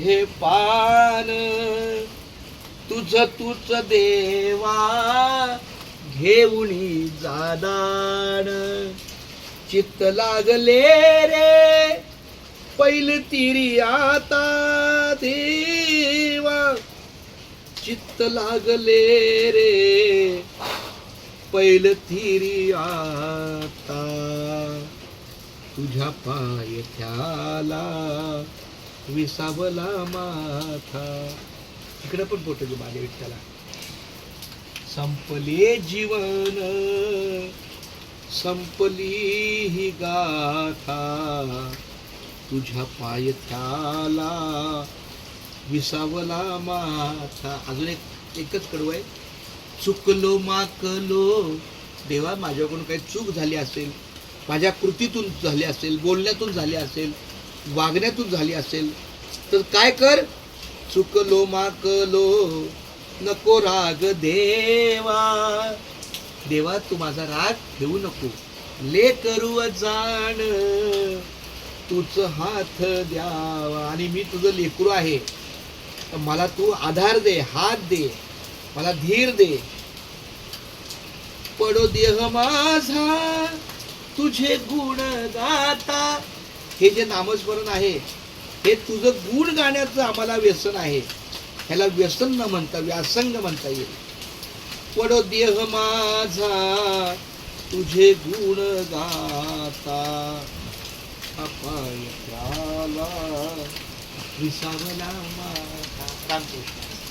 हे पान. तुझ तुझ देवा घेऊन जादान. चित्त लागले रे पैल तिरी आता देवा. चित्त लागले रे पैल तिरी आता. तुझ्या पायथ्याला विसावला माथा. इकडं पण पोटली माझ्या विठ्ठला. संपले जीवन संपली ही गाथा. तुझ्या पायथ्याला विसावला माथा. अजून एक एकच कडवं आहे. चुकलो माकलो. देवा माझ्याकडून काही चूक झाली असेल माझ्या कृतीतून झाली असेल बोलण्यातून झाली असेल वागण्यातून झाली असेल तर काय कर? चुकलो माकलो नको राग देवा. देवा तू माझा राग ठेवू नको. ले करू जाण तूच हात द्यावा. आणि मी तुझं लेकरू आहे. तर मला तू आधार दे हात दे मला धीर दे. पडो देह माझा तुझे गुण गाता हे जे नामस्मरण आहे हे तुझं गुण गाण्याचं आम्हाला व्यसन आहे. ह्याला व्यसन न म्हणता व्यासंग म्हणता येईल. पडो देह माझा तुझे गुण गाता. अपाय विसावला माझा. रामकृष्ण.